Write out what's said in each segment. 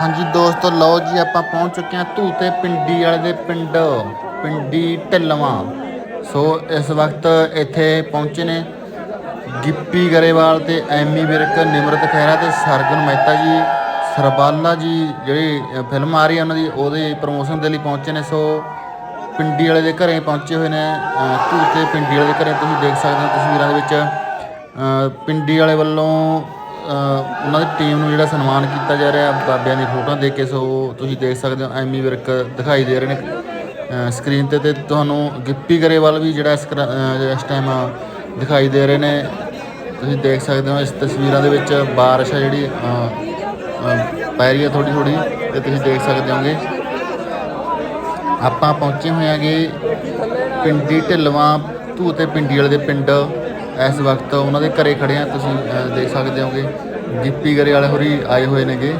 ਹਾਂਜੀ ਦੋਸਤੋ ਲਓ ਜੀ ਆਪਾਂ ਪਹੁੰਚ ਚੁੱਕੇ ਹਾਂ ਧੂਤੇ ਪਿੰਡੀ ਵਾਲੇ ਦੇ ਪਿੰਡ ਪਿੰਡੀ ਢਿੱਲਵਾਂ। ਸੋ ਇਸ ਵਕਤ ਇੱਥੇ ਪਹੁੰਚੇ ਨੇ ਗਿੱਪੀ ਗਰੇਵਾਲ ਤੇ ਐਮੀ ਵਿਰਕ ਨਿਮਰਤ ਖਹਿਰਾ ਤੇ ਸਰਗੁਣ ਮਹਿਤਾ ਜੀ ਸਰਬਾਲਾ ਜੀ ਜਿਹੜੀ ਫਿਲਮ ਆ ਰਹੀ ਹੈ ਉਹਨਾਂ ਦੀ ਉਹਦੇ ਪ੍ਰੋਮੋਸ਼ਨ ਦੇ ਲਈ ਪਹੁੰਚੇ ਨੇ। ਸੋ ਪਿੰਡੀ ਵਾਲੇ ਦੇ ਘਰੇ ਪਹੁੰਚੇ ਹੋਏ ਨੇ ਅ, ਧੂਤੇ ਪਿੰਡੀ ਵਾਲੇ ਦੇ ਘਰੇ ਤੁਸੀਂ ਦੇਖ ਸਕਦੇ ਹੋ ਤਸਵੀਰਾਂ ਦੇ ਵਿੱਚ। ਪਿੰਡੀ ਵਾਲੇ ਵੱਲੋਂ ਉਹਨਾਂ ਦੀ ਟੀਮ ਨੂੰ ਜਿਹੜਾ ਸਨਮਾਨ ਕੀਤਾ ਜਾ ਰਿਹਾ, ਬਾਬਿਆਂ ਦੀ ਫੋਟੋਆਂ ਦੇਖ ਕੇ ਸੋ ਤੁਸੀਂ ਦੇਖ ਸਕਦੇ ਹੋ ਐਮੀ ਵਿਰਕ ਦਿਖਾਈ ਦੇ ਰਹੇ ਨੇ ਸਕਰੀਨ ਤੇ ਤੇ ਤੁਹਾਨੂੰ ਗਿੱਪੀ ਗਰੇਵਾਲ ਵੀ ਜਿਹੜਾ ਇਸ ਇਸ ਟਾਈਮ ਦਿਖਾਈ ਦੇ ਰਹੇ ਨੇ। ਤੁਸੀਂ ਦੇਖ ਸਕਦੇ ਹੋ ਇਸ ਤਸਵੀਰਾਂ ਦੇ ਵਿੱਚ ਬਾਰਿਸ਼ ਹੈ ਜਿਹੜੀ ਪੈ ਰਹੀ ਹੈ ਥੋੜੀ ਥੋੜੀ ਤੇ ਤੁਸੀਂ ਦੇਖ ਸਕਦੇ ਹੋਗੇ। ਆਪਾਂ ਪਹੁੰਚੇ ਹੋਏ ਆਂਗੇ ਪਿੰਡੀ ਢਿੱਲਵਾਂ ਧੂ ਤੇ ਪਿੰਡੀ ਵਾਲੇ ਦੇ ਪਿੰਡ। ਇਸ ਵਕਤ ਉਹਨਾਂ ਦੇ ਘਰੇ ਖੜੇ ਆ, ਤੁਸੀਂ ਦੇਖ ਸਕਦੇ ਹੋਗੇ। ਗਿੱਪੀ ਗਰੇ ਵਾਲੇ ਹੋਰੀ ਆਏ ਹੋਏ ਨੇਗੇ।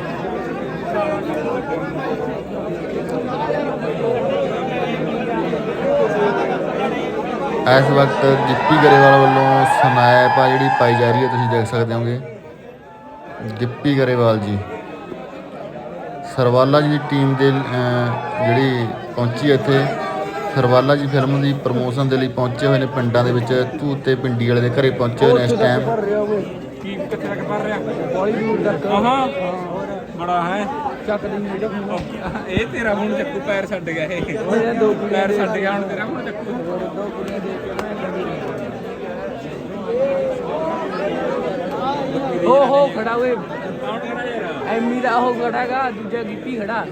ਇਸ ਵਕਤ ਗਿੱਪੀ ਗਰੇਵਾਲ ਵੱਲੋਂ ਸਨਾਇਪ ਆ ਜਿਹੜੀ ਪਾਈ ਜਾ ਰਹੀ ਹੈ, ਤੁਸੀਂ ਦੇਖ ਸਕਦੇ ਹੋਗੇ। ਗਿੱਪੀ ਗਰੇਵਾਲ ਜੀ। ਸਰਵਾਲਾ ਜੀ ਦੀ ਟੀਮ ਦੇ ਜਿਹੜੀ ਪਹੁੰਚੀ ਇੱਥੇ। ਸਰਵਾਲਾ ਜੀ ਫਿਲਮ ਦੀ ਪ੍ਰਮੋਸ਼ਨ ਦੇ ਲਈ ਪਹੁੰਚੇ ਹੋਏ ਨੇ ਪਿੰਡਾਂ ਦੇ ਵਿੱਚ ਧੂਤ ਤੇ ਪਿੰਡੀ ਵਾਲੇ ਦੇ ਘਰੇ ਪਹੁੰਚੇ ਹੋਏ ਨੇ ਇਸ ਟਾਈਮ ਕੀ ਕਿੱਥੇ ਤੱਕ ਭਰ ਰਿਹਾ? ਬਾਲੀਵੁੱਡ ਤੱਕ। ਆਹਾਂ ਬੜਾ ਹੈ। ਚੱਕ ਦੀ ਵੀਡੀਓ ਫੋਨ ਇਹ ਤੇਰਾ ਹੁਣ ਚੱਕੂ ਪੈਰ ਛੱਡ ਗਿਆ ਇਹ। ਉਹ ਇਹ ਦੋ ਕੁੜੀਆਂ ਪੈਰ ਛੱਡ ਗਿਆ ਹੁਣ ਤੇਰਾ ਹੁਣ ਚੱਕੂ। ਦੋ ਕੁੜੀਆਂ ਦੇ ਕੇ ਉਹ ਹੋ ਖੜਾ ਓਏ। ਐਮੀ ਦਾ ਉਹ ਖੜਾਗਾ ਦੂਜਾ ਗਿੱਪੀ ਖੜਾ।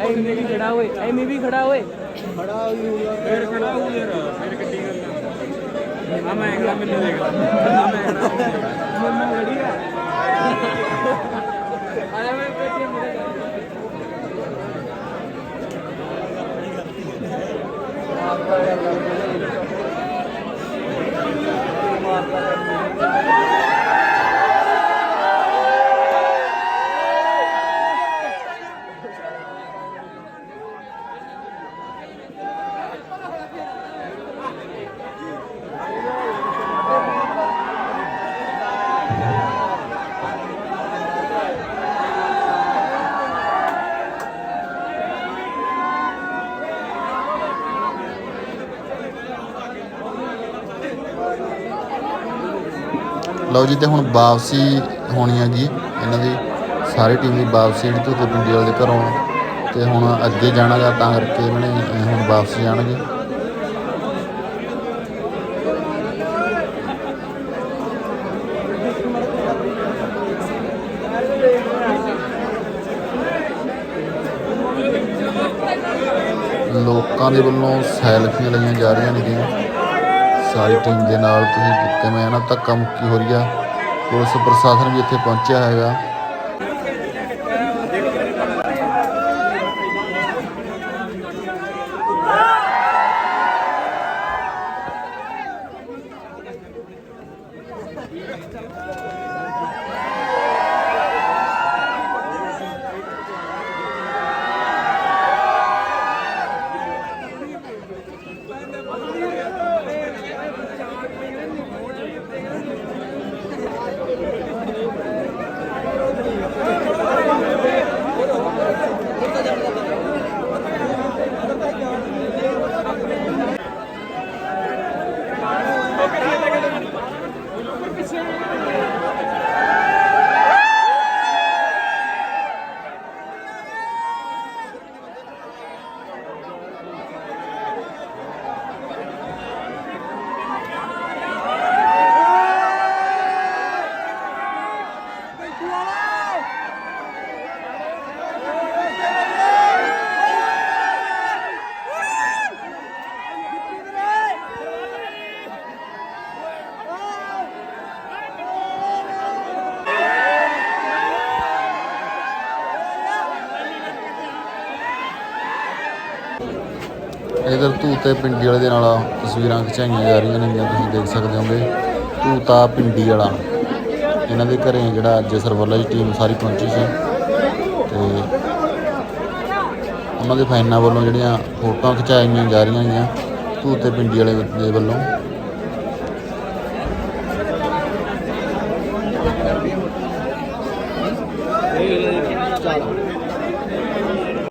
ਐਮੀ ਵੀ ਖੜਾ ਓਏ ਐਮੀ ਵੀ ਖੜਾ ਓਏ। ਖੜਾ ਹੋਈ ਫੇਰ ਖੜਾ ਹੋ ਯਾਰ ਫੇਰ ਗੱਡੀ ਕਰਨਾ ਆ। ਮੈਂ ਅਗਲਾ ਮੈਨੂੰ ਦੇਖ ਆ ਮੈਂ ਅਗਲਾ ਮੰਮਾ ਖੜੀ ਆ ਆਇਆ ਮੈਂ ਪੇਟੀ ਮੇਰੇ ਲਓ ਜੀ, ਤੇ ਹੁਣ ਵਾਪਸੀ ਹੋਣੀ ਹੈਗੀ। ਇਹਨਾਂ ਦੀ ਸਾਰੀ ਟੀਮ ਦੀ ਵਾਪਸੀ ਜਿਹੜੀ ਧੂਤੇ ਪਿੰਡੀ ਵਾਲੇ ਦੇ ਘਰੋਂ। ਤੇ ਹੁਣ ਅੱਗੇ ਜਾਣਾਗਾ ਤਾਂ ਕਰਕੇ ਇਹਨਾਂ ਨੇ ਹੁਣ ਵਾਪਸੀ ਜਾਣਗੇ ਲੋਕਾਂ ਦੇ ਵੱਲੋਂ ਸੈਲਫੀਆਂ ਲਈਆਂ ਜਾ ਰਹੀਆਂ ਨੇਗੀਆਂ ਸਾਰੀ ਟੀਮ ਦੇ ਨਾਲ ਤੁਸੀਂ ਕਿਵੇਂ ਹੈ ਨਾ ਧੱਕਾ ਮੁੱਕੀ ਹੋ ਰਹੀ ਆ। ਪੁਲਿਸ ਪ੍ਰਸ਼ਾਸਨ ਵੀ ਇੱਥੇ ਪਹੁੰਚਿਆ ਹੈਗਾ। ਇਧਰ ਧੂਤੇ ਪਿੰਡੀ ਵਾਲੇ ਦੇ ਨਾਲ ਤਸਵੀਰਾਂ ਖਿਚਾਈਆਂ ਜਾ ਰਹੀਆਂ ਨੇ ਤੁਸੀਂ ਦੇਖ ਸਕਦੇ ਹੋਗੇ। ਧੂਤਾ ਪਿੰਡੀ ਵਾਲਾ। ਇਹਨਾਂ ਦੇ ਘਰੇ ਜਿਹੜਾ ਅੱਜ ਸਰਵੱਲਾ ਦੀ ਟੀਮ ਸਾਰੀ ਪਹੁੰਚੀ ਸੀ। ਤੇ ਉਹਨਾਂ ਦੇ ਫੈਨਾਂ ਵੱਲੋਂ ਜਿਹੜੀਆਂ ਫੋਟੋਆਂ ਖਿਚਾਈਆਂ ਜਾ ਰਹੀਆਂ ਹੈਗੀਆਂ ਧੂਤੇ ਪਿੰਡੀ ਵਾਲੇ ਦੇ ਵੱਲੋਂ। ਇਹ